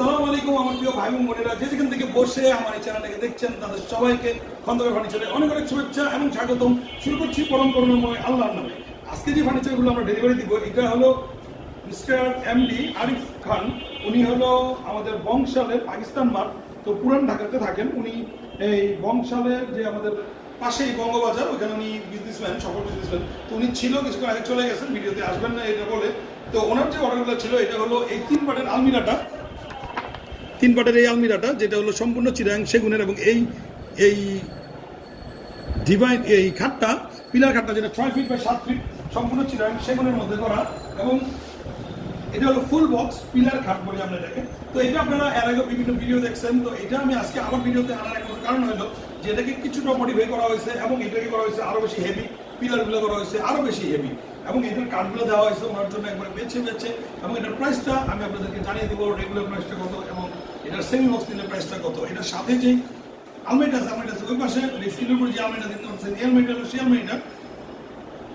আসসালামু আলাইকুম, আমার প্রিয় ভাই বোনেরা। যে যেখান থেকে বসে আমার এই চ্যানেলটাকে দেখছেন, তাদের সবাইকে ফার্নিচারে অনেক অনেক শুভেচ্ছা এবং স্বাগতম। শুরু করছি পরম করুণাময় আল্লাহর নামে। আজকে যে ফার্নিচারগুলো আমরা ডেলিভারি দিব, এটা হলো মিস্টার এমডি আরিফ খান। উনি হলো আমাদের বংশালের পাকিস্তান মার্ক তো পুরান ঢাকাতে থাকেন। উনি এই বংশালের যে আমাদের পাশেই বঙ্গবাজার ওখানে উনি বিজনেসম্যান সফল বিজনেসম্যান তো উনি ছিল কিছুক্ষণ আগে চলে গেছেন, ভিডিওতে আসবেন না এটা বলে। তো ওনার যে অর্ডারগুলো ছিল, এটা হলো এই তিন পাটের আলমিরাটা। তিন পাটের এই আলমিরাটা, যেটা হলো সম্পূর্ণ চিরাং সেগুনের এবং এই এই ডিভাইন এই খাটটা, পিলার খাটটা যেটা ছয় ফিট বা সাত ফিট সম্পূর্ণ চিরাং সেগুনের মধ্যে করা এবং এটা হলো ফুল বক্স পিলার খাট বলি আমরা এটাকে। তো এটা আপনারা এর আগে বিভিন্ন ভিডিও দেখছেন, তো এটা আমি আজকে আবার ভিডিওতে আনার একটা কারণ হলো যে এটাকে কিছুটা মডিফাই করা হয়েছে এবং এটাকে করা হয়েছে আরও বেশি হেভি পিলারগুলো করা হয়েছে আরও বেশি হেভি এবং এটার কাঠগুলো দেওয়া হয়েছে ওনার জন্য একবারে বেছে বেছে এবং এটার প্রাইসটা আমি আপনাদেরকে জানিয়ে দেবো রেগুলার প্রাইসটা কত এবং এটার সেমি বক্স নিলে প্রাইসটা কত? এটার সাথে যেই আলমেট আছে আলমেট আছে, ওই পাশে স্টিলের উপর যে আলমেটটা দিতে হচ্ছে এই আলমেটটা হলো সেই আলমেটটা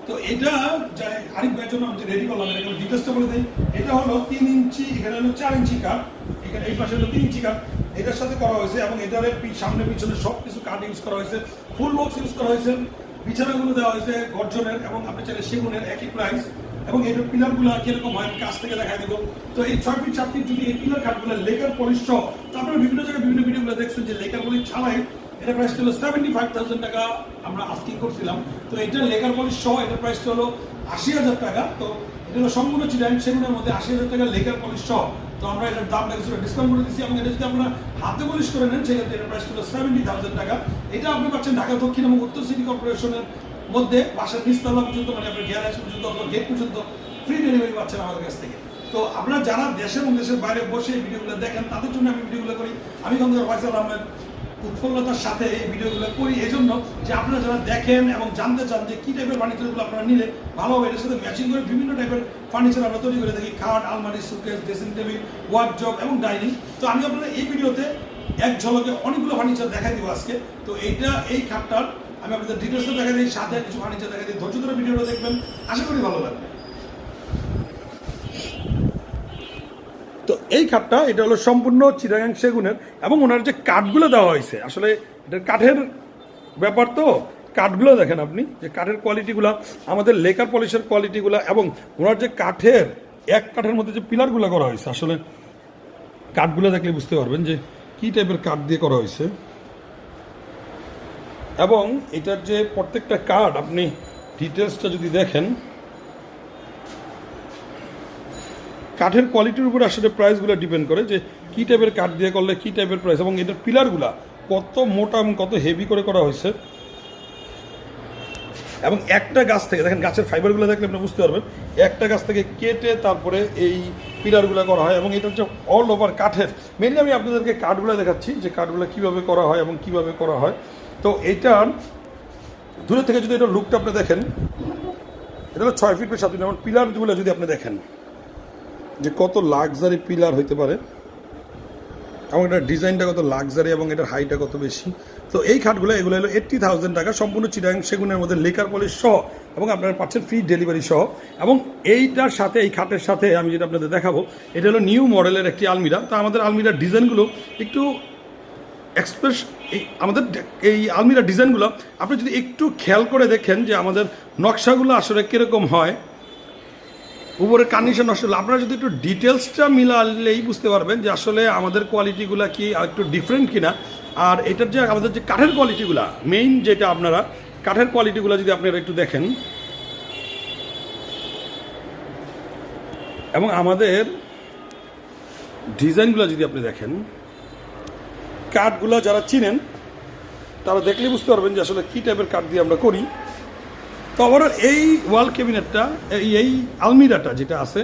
তো এটা যা আরেক ব্যাচ জন্য আমি রেডি করলাম এটা ডিটেলসটা বলে দিই। এটা হলো তিন ইঞ্চি, এখানে হলো চার ইঞ্চি কাঠ এখানে এই পাশে হলো তিন ইঞ্চি কাঠ এটার সাথে করা হয়েছে এবং এটার সামনে পিছনে সব কিছু কাঠ ইউজ করা হয়েছে ফুল বক্স ইউজ করা হয়েছে। বিছানাগুলো দেওয়া হয়েছে গর্জনের এবং আপনি চাইলে সেগুনের একই প্রাইস এবং এটার পিলারগুলো কীরকম হয় কাছ থেকে দেখা দেবো। তো এই ছয় ফিট চার ফিট যদি এই পিলার কাঠগুলো লেকার পলিশ সহ, তো আপনারা বিভিন্ন জায়গায় বিভিন্ন ভিডিওগুলো দেখছেন যে লেকার ছাড়াই এটা সেভেন্টি ফাইভ থাউজেন্ড টাকা আমরা আস্কিং করছিলাম। তো এটা লেকার হলো আশি হাজার টাকা। তো এটা হলো সম্পূর্ণ চিরাং সেগুনের মধ্যে আশি হাজার টাকা লেকার পলিশ তো আমরা এটার দামটা কিছুটা ডিসকাউন্ট করে দিচ্ছি এবং এটা যদি আপনারা হাতে পলিশ করে নেন, সেক্ষেত্রে এটার প্রাইস সেভেন্টি থাউজেন্ড টাকা। এটা আপনি পাচ্ছেন ঢাকা দক্ষিণ এবং উত্তর সিটি কর্পোরেশনের মধ্যে বাসার নিচতলা পর্যন্ত মানে আপনার গ্যারেজ পর্যন্ত অথবা গেট পর্যন্ত ফ্রি ডেলিভারি পাচ্ছেন আমাদের কাছ থেকে। তো আপনারা যারা দেশে এবং দেশের বাইরে বসে এই ভিডিওগুলো দেখেন, তাদের জন্য আমি ভিডিওগুলো করি। আমি খন্দকার ফয়সাল আহমেদ উৎফুল্লতার সাথে এই ভিডিওগুলো করি। এই জন্য যে আপনারা যারা দেখেন এবং জানতে চান যে কী টাইপের ফার্নিচারগুলো আপনারা নিলে ভালো হবে এটার সাথে ম্যাচিং করে বিভিন্ন টাইপের ফার্নিচার আমরা তৈরি করে থাকি। খাট, আলমারি সুকেস ড্রেসিং টেবিল ওয়ার্ডজব এবং ডাইনিং তো আমি আপনারা এই ভিডিওতে এক ঝলকে অনেকগুলো ফার্নিচার দেখাই দিব আজকে। তো এইটা, এই খাটটার আমি আপনাদের ডিটেলসটা দেখা দিই, সাথে কিছু ফার্নিচার দেখা দিই। ধৈর্য ধরে ভিডিওটা দেখবেন। আশা করি ভালো লাগবে। তো এই খাটটা, এটা হলো সম্পূর্ণ চিরাগাং সেগুনের এবং ওনার যে কাঠগুলো দেওয়া হয়েছে, আসলে এটার কাঠের ব্যাপার তো। কাঠগুলো দেখেন আপনি, যে কাঠের কোয়ালিটিগুলো আমাদের লেকার পলিশের কোয়ালিটিগুলো এবং ওনার যে কাঠের, এক কাঠের মধ্যে যে পিলারগুলো করা হয়েছে, আসলে কাঠগুলো দেখলে বুঝতে পারবেন যে কী টাইপের কাঠ দিয়ে করা হয়েছে? এবং এটার যে প্রত্যেকটা কাঠ আপনি ডিটেলসটা যদি দেখেন কাঠের কোয়ালিটির উপর আসলে প্রাইসগুলো ডিপেন্ড করে যে কী টাইপের কাঠ দিয়ে করলে কী টাইপের প্রাইস এবং এটার পিলারগুলা কত মোটা এবং কত হেভি করে করা হয়েছে। এবং একটা গাছ থেকে, দেখেন গাছের ফাইবারগুলো দেখলে আপনি বুঝতে পারবেন, একটা গাছ থেকে কেটে তারপরে এই পিলারগুলো করা হয় এবং এটা হচ্ছে অল ওভার কাঠের। মেনলি আমি আপনাদেরকে কাঠগুলো দেখাচ্ছি যে কাঠগুলো কীভাবে করা হয় এবং কীভাবে করা হয়। তো এটা দূরে থেকে যদি এটা লুকটা আপনি দেখেন, এটা হলো ছয় ফিট বা সাত ফিট এবং পিলারগুলো যদি আপনি দেখেন, যে কত লাক্সারি পিলার হইতে পারে। এবং এটার ডিজাইনটা কত লাক্সারি এবং এটার হাইটটা কত বেশি? তো এই খাটগুলো, এগুলো হলো এইট্টি থাউজেন্ড টাকা, সম্পূর্ণ চিটাং সেগুনের মধ্যে লেকার পলিশ সহ এবং আপনারা পাচ্ছেন ফ্রি ডেলিভারি সহ। এবং এইটার সাথে, এই খাটের সাথে আমি যেটা আপনাদের দেখাবো, এটা হলো নিউ মডেলের একটি আলমিরা। তো আমাদের আলমিরার ডিজাইনগুলো একটু এক্সপ্রেস এই আমাদের এই আলমিরা ডিজাইনগুলো, আপনি যদি একটু খেয়াল করে দেখেন যে আমাদের নকশাগুলো আসলে কীরকম হয় উপরে কন্ডিশন নষ্ট হলো। আপনারা যদি একটু ডিটেলসটা মিলালেই বুঝতে পারবেন যে আসলে আমাদের কোয়ালিটিগুলো কি একটু ডিফারেন্ট কিনা। আর এটার যে আমাদের যে কাঠের কোয়ালিটিগুলো মেইন যেটা আপনারা, কাঠের কোয়ালিটিগুলো যদি আপনারা একটু দেখেন। এবং আমাদের ডিজাইনগুলো যদি আপনি দেখেন, কাঠগুলো যারা চিনেন, তারা দেখলে বুঝতে পারবেন যে আসলে কী টাইপের কাঠ দিয়ে আমরা করি। তো আমার এই ওয়াল ক্যাবিনেটটা, এই এই আলমিরাটা যেটা আছে,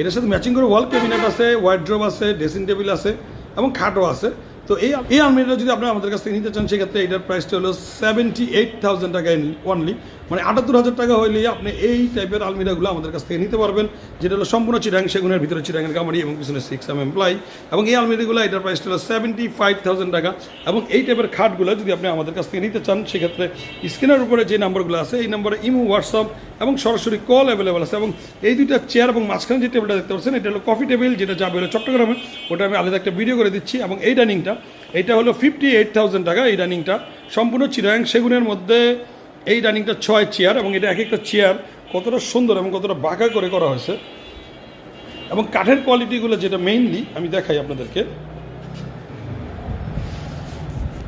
এটার সাথে ম্যাচিং করে ওয়াল ক্যাবিনেট আছে ওয়াইড্রোব আছে, ড্রেসিং টেবিল আছে, এবং খাটও আছে। তো এই এই আলমিরাটা যদি আপনারা আমাদের কাছ থেকে নিতে চান, সেক্ষেত্রে এটার প্রাইসটা হলো সেভেন্টি এইট থাউজেন্ড টাকা অনলি মানে আটাত্তর হাজার টাকা হইলে আপনি এই টাইপের আলমিরাগুলো আমাদের কাছ থেকে নিতে পারবেন, যেটা হলো সম্পূর্ণ চিরাং সেগুনের ভিতরে চিরাঙের কামারি এবং পিছনে সিক্স এম এমপ্লাই এবং এই আলমিরাগুলো এটার প্রাইসটা হলো সেভেন্টি ফাইভ থাউজেন্ড টাকা। এবং এই টাইপের খাটগুলো যদি আপনি আমাদের কাছ থেকে নিতে চান, সেক্ষেত্রে স্ক্রিনের উপরে যে নাম্বারগুলো আছে, এই নাম্বারে ইমো, হোয়াটসঅ্যাপ এবং সরাসরি কল অ্যাভেলেবেল আছে। এবং এই দুইটা চেয়ার এবং মাঝখানে যে টেবিলটা দেখতে পাচ্ছেন, এটা হলো কফি টেবিল যেটা যাবে হলো চট্টগ্রামে। ওটা আমি আলাদা একটা ভিডিও করে দিচ্ছি। এবং এই ডাইনিংটা এটা হলো ফিফটি এইট থাউজেন্ড টাকা এই ডাইনিংটা সম্পূর্ণ চিরাং সেগুনের মধ্যে এই ডাইনিংটা ছয় চেয়ার এবং এটা এক একটা চেয়ার কতটা সুন্দর এবং কতটা বাঁকা করে করা হয়েছে। এবং কাঠের কোয়ালিটিগুলো যেটা মেইনলি আমি দেখাই আপনাদেরকে।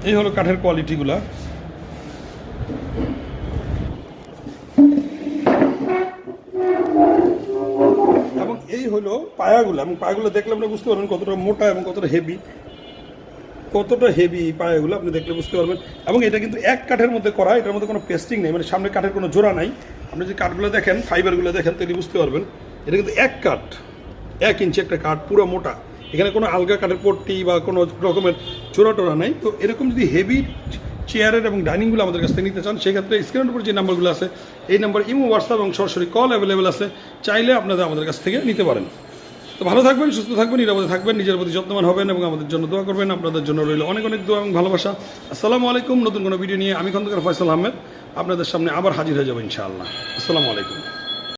এই হলো কাঠের কোয়ালিটিগুলা। এবং এই হলো পায়াগুলো এবং পায়াগুলো দেখলে আপনি বুঝতে পারবেন কতটা মোটা এবং কতটা হেভি কতটা হেভি পায়াগুলো আপনি দেখলে বুঝতে পারবেন। এবং এটা কিন্তু এক কাঠের মধ্যে করা, এটার মধ্যে কোনো পেস্টিং নেই মানে সামনে কাঠের কোনো জোড়া নাই। আপনি যে কাঠগুলো দেখেন ফাইবারগুলো দেখেন, তাহলে বুঝতে পারবেন। এটা কিন্তু এক কাঠ, এক ইঞ্চি একটা কাঠ, পুরো মোটা। এখানে কোনো আলগা কাঠের পট্টি বা কোনো রকমের চোরা টোরা নাই। তো এরকম যদি হেভি চেয়ারের এবং ডাইনিংগুলো আমাদের কাছ থেকে নিতে চান, সেক্ষেত্রে স্ক্রিনের উপর যে নাম্বারগুলো আছে, এই নাম্বার ইমো হোয়াটসঅ্যাপ এবং সরাসরি কল অ্যাভেলেবেল আছে, চাইলে আপনারা আমাদের কাছ থেকে নিতে পারেন। তো ভালো থাকবেন, সুস্থ থাকবেন, নিরাপদে থাকবেন, নিজের প্রতি যত্নবান হবেন এবং আমাদের জন্য দোয়া করবেন। আপনাদের জন্য রইল অনেক অনেক দোয়া এবং ভালোবাসা। আসসালামু আলাইকুম, নতুন কোনো ভিডিও নিয়ে আমি খন্দকার ফয়সাল আহমেদ। আপনাদের সামনে আবার হাজির হয়ে যাব ইনশাআল্লাহ। আসসালামু আলাইকুম।